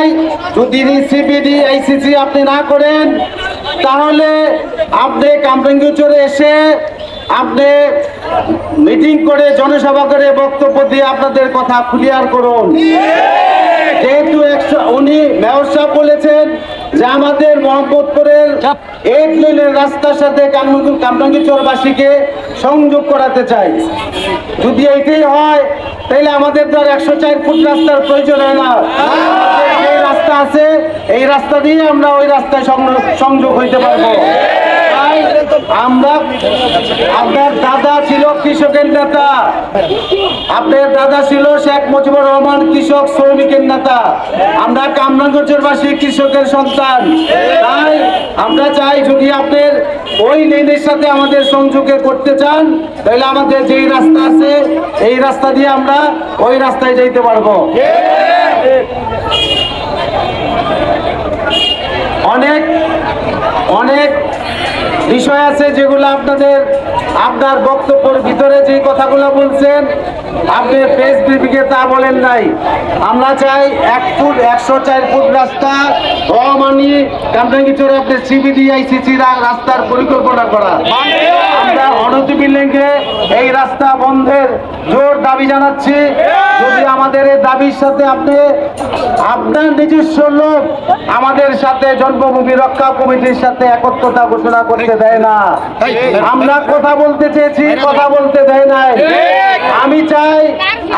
চাই যদি CBD ICC আপনি না করেন তাহলে আপনি কামরাঙ্গিচরে এসে আপনি মিটিং করে জনসভা করে বক্তব্য দিয়ে আপনাদের কথা ক্লিয়ার করুন। যেহেতু উনি মেয়র সাহেব বলেছেন যে আমাদের মোহাম্মদপুরের এইট লেনের রাস্তার সাথে কামরাঙ্গিচরবাসীকে সংযোগ করাতে চাই। যদি এইটাই হয় তাহলে আমাদের তো আর একশো চার ফুট রাস্তার প্রয়োজন হয় না। আছে, এই রাস্তা দিয়ে আমরা ওই রাস্তায় সংযোগ- হইতে পারব। আমরা আপনার দাদা ছিল কৃষকের নেতা। আপনার দাদা ছিল শেখ মুজিবুর রহমান কৃষক শ্রমিকের নেতা। আমরা কামরাঙ্গঞ্জের বাসী কৃষকের সন্তান। তাই আমরা চাই যদি আপনার ওই লেনের সাথে আমাদের সংযোগে করতে চান, তাহলে আমাদের যেই রাস্তা আছে, এই রাস্তা দিয়ে আমরা ওই রাস্তায় যাইতে পারব। অনেক অনেক বিষয় আছে যেগুলো আপনাদের, আপনার বক্তব্যের ভিতরে যে কথাগুলো বলছেন, আপনি প্রেস ব্রিফিংয়ে তা বলেন নাই। আমরা চাই এক ফুট, একশো চার ফুট রাস্তা রমানি কামরাঙ্গিচরে আপনি সিবিডি আইসিসি রাস্তার পরিকল্পনা করা। আমরা অনতি বিল্ডিংয়ে এই রাস্তা বন্ধের জোর দাবি জানাচ্ছি। যদি আমাদের এই দাবির সাথে আপনি, আপনার নিজস্ব লোক আমাদের সাথে জন্মভূমি রক্ষা কমিটির সাথে একত্রতা ঘোষণা করতে দেয় না। আমরা কথা বলতে চেয়েছি কথা বলতে দেয় নাই। আমি চাই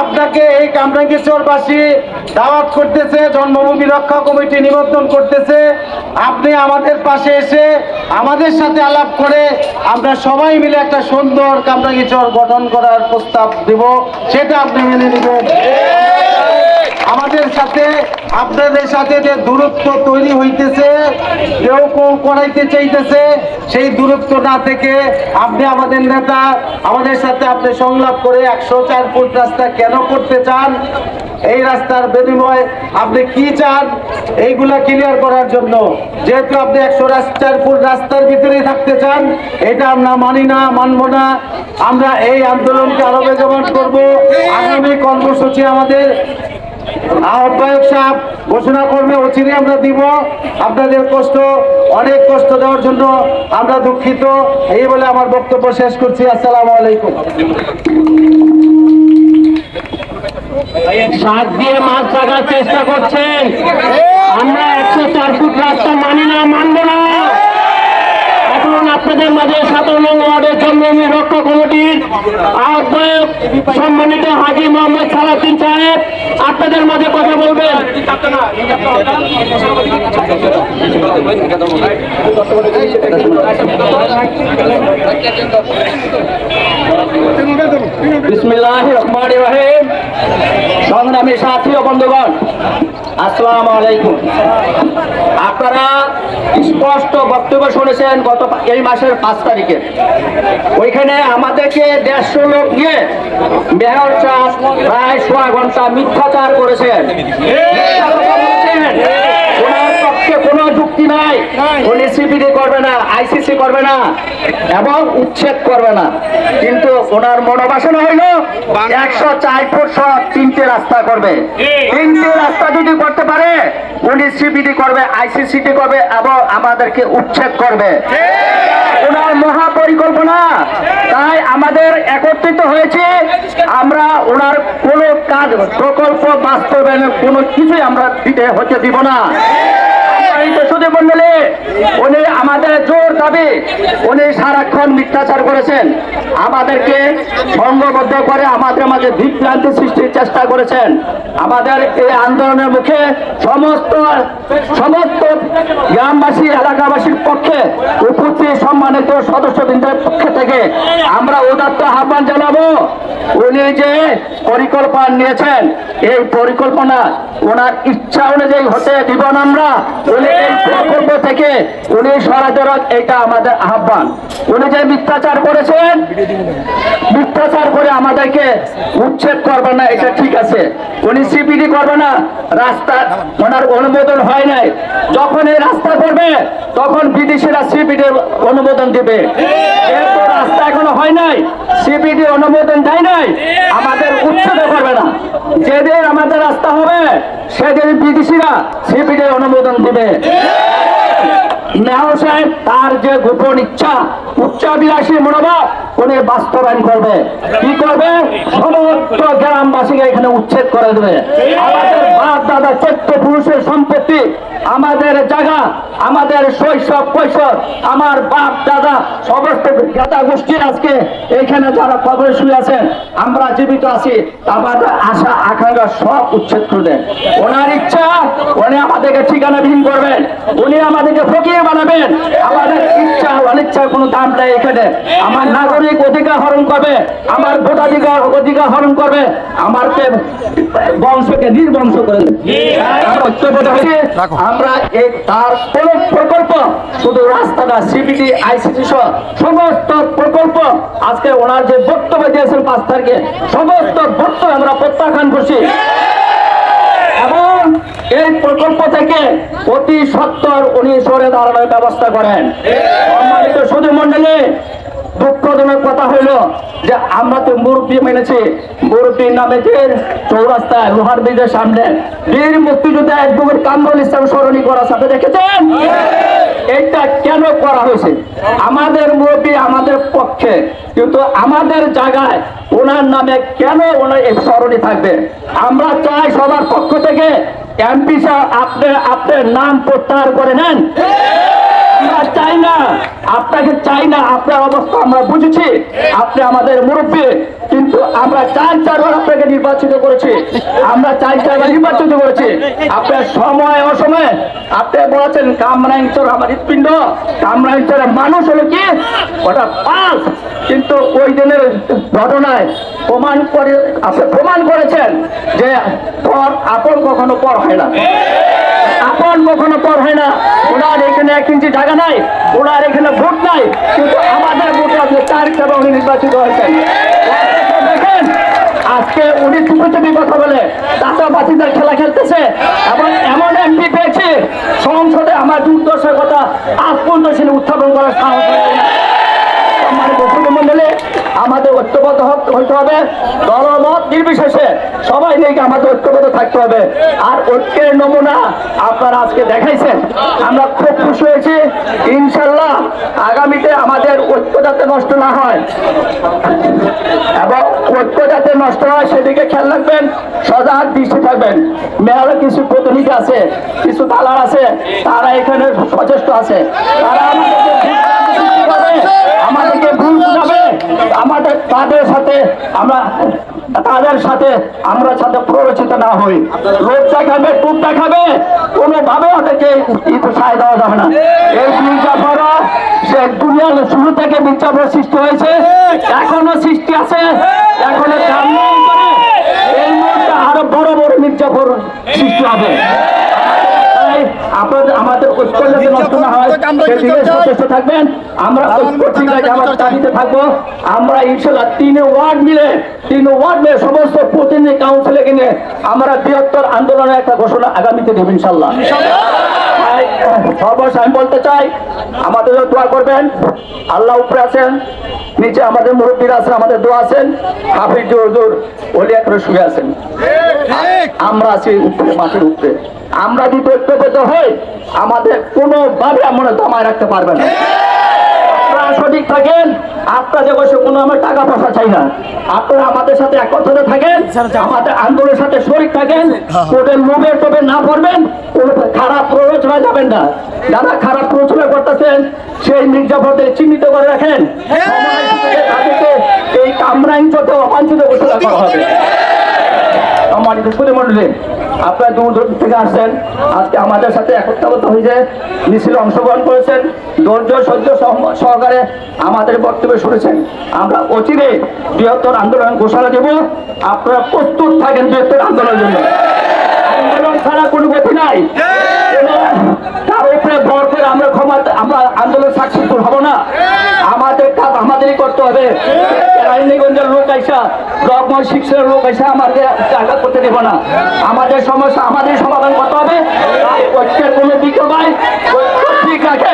আপনাকে এই কামরাঙ্গীশ্বরবাসী দাওয়াত করতেছে জন্মভূমি রক্ষা কমিটি নিবন্ধন করতেছে। আপনি আমাদের পাশে এসে আমাদের সাথে আলাপ করে আমরা সবাই মিলে একটা সুন্দর কামরাঙ্গীচর গঠন করার প্রস্তাব দিব সেটা আপনি মেনে নেবেন। আমাদের সাথে আপনাদের সাথে যে দূরত্ব তৈরি হইতেছে, কেউ কেউ করাইতে চাইতেছে, সেই দূরত্ব না থেকে আপনি আমাদের নেতা, আমাদের সাথে আপনি সংলাপ করে একশো চার ফুট রাস্তা কেন করতে চান? এই রাস্তার বিনিময়ে আপনি কি চান? এইগুলা ক্লিয়ার করার জন্য। যেহেতু আপনি একশো চার ফুট রাস্তার ভিতরেই থাকতে চান, এটা আমরা মানি না, মানব না। আমরা এই আন্দোলনকে আরও বেগবান করব। আগামী কর্মসূচি আমাদের আহ্বায়ক সাহেব, ঘোষণা করবে অচিরে আমরা দিব। আপনাদের কষ্ট, অনেক কষ্ট দেওয়ার জন্য আমরা দুঃখিত। এই বলে আমার বক্তব্য শেষ করছি। আসসালামু আলাইকুম। সাত দিয়ে মাছ রাখার চেষ্টা করছেন। আমরা একশো চার ফুট রাস্তা মানি না, মানবো না। আপনাদের মাঝে সাতান্ন ওয়ার্ডের জন্মভূমি রক্ষা কমিটির আহ্বায়ক সম্মানিত হাজি মোহাম্মদ সালাউদ্দিন সাহেব, আপনাদের মাঝে কথা বলবেন। সংগ্রামী সাথী ও বন্ধুগণ আসসালামু আলাইকুম আপনারা স্পষ্ট বক্তব্য শুনেছেন গত এই মাসের পাঁচ তারিখে। ওইখানে আমাদেরকে দেড়শো লোক নিয়ে মেয়র সাহেব প্রায় সোয়া ঘণ্টা মিথ্যাচার করেছেন মিথ্যা কথা বলছেন। ওনার পক্ষে কোনো যুক্তি নাই উনি সিপিডি করবে না আইসিসি করবে না এবং উচ্ছেদ করবে না। কিন্তু ওনার মনোবাসনা হইল একশো চার ফুট সব তিনটে রাস্তা করবে। তিনটে রাস্তা যদি করতে পারে উনি সিপিডি করবে আইসিসিটি করবে এবং আমাদেরকে উচ্ছেদ করবে। ওনার মহা পরিকল্পনা তাই আমাদের একত্রিত হয়েছে আমরা ওনার কোনো কাজ প্রকল্প বাস্তবায়নের কোনো কিছুই আমরা দিতে হতে দিব না। মন্ডলী, উনি আমাদের জোর দাবি, উনি সারাক্ষণ মিথ্যাচার করেছেন। আমাদেরকে সংঘবদ্ধ করে আমাদের মাঝে বিভ্রান্তি সৃষ্টির চেষ্টা করেছেন। আমাদের এই আন্দোলনের মুখে সমস্ত সমস্ত গ্রামবাসী, এলাকাবাসীর পক্ষে উপস্থিত সম্মানিত সদস্যবৃন্দের পক্ষ থেকে আমরা উদাত্ত আহ্বান জানাব, উনি যে পরিকল্পনা নিয়েছেন, এই পরিকল্পনা ওনার ইচ্ছা অনুযায়ী হতে দিব আমরা। উনি এই থেকে উনি এটা আমাদের আহ্বান। উনি যে মিথ্যাচার করেছেন, মিথ্যাচার করে আমাদেরকে উচ্ছেদ করবে না, এটা ঠিক আছে। উনি সিপিডি করবে না, রাস্তা ওনার অনুমোদন হয় নাই। যখন এই রাস্তা করবে, তখন বিদেশিরা সিপিডি অনুমোদন দিবে। রাস্তা এখনও হয় নাই সিপিডি অনুমোদন দেয় নাই, আমাদের উচ্ছেদ করবে না। যেদিন আমাদের রাস্তা হবে, সেদিন বিদেশিরা সিপিডি অনুমোদন দিবে। মেয়র সাহেব, তার যে গোপন ইচ্ছা উচ্চাবিলাসী মনোভাব, উনি বাস্তবায়ন করবে। কি করবে? সমস্ত গ্রামবাসীকে এখানে উচ্ছেদ করে দেবে। আমাদের বাপ দাদা চৈত্য পুরুষের সম্পত্তি আমাদের জায়গা আমাদের শৈশব কৈশোর আমার বাপ দাদা সমস্ত জ্ঞাতা গোষ্ঠী আজকে এখানে যারা কবরে শুয়ে আছেন আমরা জীবিত আছি। আমাদের আশা আকাঙ্ক্ষা সব উচ্ছেদ করবে ওনার ইচ্ছা উনি আমাদেরকে ঠিকানাবিহীন করবেন। উনি আমাদেরকে ফকির বানাবেন। আমাদের ইচ্ছা অনিচ্ছার কোনো দাম নেই এখানে। আমার নাগরিক অধিকার হরণ করবে আমার ভোটাধিকার অধিকার হরণ করবে আমারকে বংশকে নির্বংশ করে দেবে। আমরা তার কোন প্রকল্প, শুধু রাস্তাটা আইসিটি সহ সমস্ত প্রকল্প আজকে ওনার যে বক্তব্য দিয়েছেন পাঁচ তারিখে, সমস্ত আমরা প্রত্যাখ্যান করছি। এবং এই প্রকল্প থেকে অতি সত্তর উনি সরে দাঁড়ানোর ব্যবস্থা করেন। সম্মানিত সুধী মন্ডলী দুঃখজনক কথা হইল যে আমরা তো মুরব্বী মেনেছি নামে চৌরাস্তায়, লোহার ব্রিজের সামনে বীর মুক্তিযোদ্ধা একদমের কামরুল ইসলাম স্মরণী করার সাথে দেখেছেন? এটা কেন করা হয়েছে? আমাদের মুরব্বী আমাদের পক্ষে, কিন্তু আমাদের জায়গায় ওনার নামে কেন ওনার এই স্মরণী থাকবে? আমরা চাই সবার পক্ষ থেকে এমপি সাহেব, আপনি আপনার নাম প্রত্যাহার করে নেন। চাই না। আপনাকে চাই না, আপনার অবস্থা আমরা বুঝেছি। আপনি আমাদের মুরব্বী, কিন্তু আমরা চার চারবার আপনাকে নির্বাচিত করেছি। আমরা চার চারবার নির্বাচিত করেছি। আপনার সময়, অসময়ে। আপনি বলেছেন কামরাইঞ্চর আমার হৃৎপিণ্ড। কামরাইঞ্চরের মানুষ হলো কি? ওটা পাস। কিন্তু ওই দিনের ঘটনায় প্রমাণ করে, আপনি প্রমাণ করেছেন যে পর আপন কখনো পর হয় না। আপন কখনো পর হয় না। ওনার এখানে এক ইঞ্চি জায়গা নাই। ওনার এখানে ভোট নাই, কিন্তু আমাদের ভোট আছে তার হিসাবে উনি নির্বাচিত হয়েছেন। দেখেন, আজকে উনি চুপে টুপি কথা বলে চাষাবাসীদের খেলা খেলতেছে এবং এমন এমপি পেয়েছে, সংসদে আমার দুর্দশার কথা আজ পর্যন্ত উত্থাপন করার সাহস মন্ডলী আমাদের ঐক্যবদ্ধ হইতে হবে। দলমত নির্বিশেষে সবাই নিয়ে আমাদের ঐক্যবদ্ধ থাকতে হবে। আর ঐক্যের নমুনা আপনারা আজকে দেখাইছেন। আমরা খুব খুশি হয়েছি। ইনশাল্লাহ আগামীতে আমাদের ঐক্য যাতে নষ্ট না হয় এবং ঐক্য যাতে নষ্ট হয়, সেদিকে খেয়াল রাখবেন, সজাগ দৃষ্টি থাকবেন। মেয়রে কিছু প্রতিনিধি আছে, কিছু দালাল আছে, তারা এখানে সচেষ্ট আছে। তারা আমাদেরকে ভুল ভ্রান্তি সৃষ্টি করবে, আমাদেরকে ভুল বুঝাবে আমাদের তাদের সাথে আমরা, তাদের সাথে আমরা সাথে প্ররোচিত না হই। লোক দেখাবে টুপ দেখাবে, কোনোভাবে ওদেরকে সায় দেওয়া যাবে না। এই মির্জাফররা সে দুনিয়ার শুরু থেকে মির্জাফর সৃষ্টি হয়েছে, এখনও সৃষ্টি আছে, এখনও এই মুহূর্তে আরও বড় বড় মির্জাফর সৃষ্টি হবে। আপনাদের আমাদের ঐক্য যাতে নষ্ট না হয় সেদিকে সচেষ্ট থাকবেন। আমরা ঐক্য ঠিক আছে আমার দাবিতে থাকব। আমরা ইনশাল্লাহ তিন ওয়ার্ড মিলে তিন ওয়ার্ড মিলে সমস্ত প্রতিনিধি কাউন্সিলে কিনে আমরা বৃহত্তর আন্দোলনের একটা ঘোষণা আগামীতে দেব ইনশাল্লাহ। আমি বলতে চাই আমাদের দোয়া করবেন। আল্লাহ উপরে আছেন নিচে আমাদের মুরব্বীরা আছেন আমাদের দোয়া আছেন। হাফিজ জোর ওলিয়া করে শুয়ে আছেন। আমরা আছি উপরে মাটির উপরে। আমরা যদি ঐক্যবদ্ধ হই, আমাদের কোনোভাবে আমরা দমায় রাখতে পারবে না। আপনারা সঠিক থাকেন আপনাদের বসে কোনো আমার টাকা পয়সা চাই না। আপনারা আমাদের সাথে একত্রিত থাকেন, আমাদের আন্দোলনের সাথে শরিক থাকেন কোর্টের লোভে টোবে না পড়বেন খারাপ প্ররোচনা যাবেন না। যারা খারাপ প্ররোচনা করতেছেন, সেই মির্জাফরদের চিহ্নিত করে রাখেন। তাদেরকে এই কামরাইঞ্চতে অবাঞ্ছিত ঘোষণা করা হবে। সম্মানিত সুদী মন্ডলী আপনারা দূর দূর থেকে আসছেন। আজকে আমাদের সাথে একত্রবদ্ধ হয়েছে মিছিলে অংশগ্রহণ করেছেন ধৈর্য সহ্য সহকারে আমাদের বক্তব্য শুনেছেন। আমরা অচিরে বৃহত্তর আন্দোলন ঘোষণা দেব। আপনারা প্রস্তুত থাকেন বৃহত্তর আন্দোলনের জন্য। আন্দোলন ছাড়া কোনো গতি নাই। তার উপরে তো সাকসেসফুল হব না আমাদের কাজ আমাদেরই করতে হবে। রাজনীগঞ্জের লোক আইসা রকম শিক্ষার লোক আইসা আমাদের জায়গা করতে দেব না। আমাদের সমস্যা আমাদের সমাধান করতে হবে। তাই ঐক্যের কোনো বিকল্প ঠিক আছে।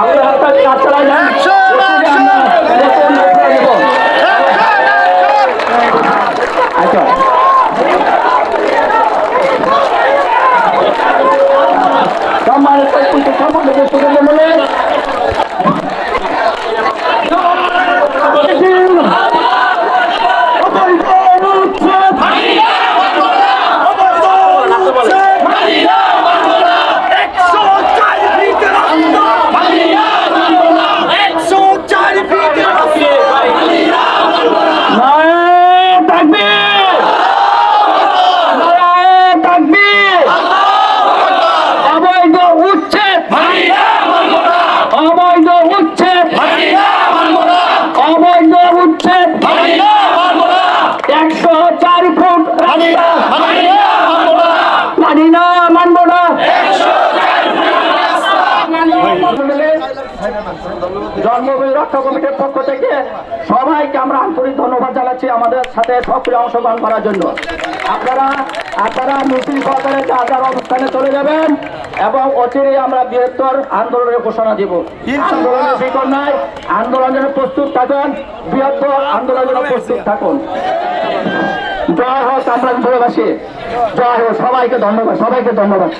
আমরা কাজ চালাই যান আচ্ছা সম্মানিত সম্মানিত সুযোগ মনে নারায়ণ তাকবীর নারায়ণ তাকবীর অবৈধ উচ্ছেদ অবৈধ উচ্ছেদ অবৈধ উচ্ছেদ একশো চার ফুট রাস্তা মানি না মানবো না জন্মভূমি রক্ষা কমিটির পক্ষ থেকে সবাইকে আমরা আন্তরিক ধন্যবাদ জানাচ্ছি আমাদের সাথে সক্রিয় অংশগ্রহণ করার জন্য। আপনারা আপনারা মিছিল সহকারে যার যার অবস্থানে চলে যাবেন এবং অচিরে আমরা বৃহত্তর আন্দোলনের ঘোষণা দিব। আন্দোলনের নাই আন্দোলনের প্রস্তুত থাকুন বৃহত্তর আন্দোলনের প্রস্তুত থাকুন। জয় হোক আমরা জয় হোক সবাইকে ধন্যবাদ সবাইকে ধন্যবাদ।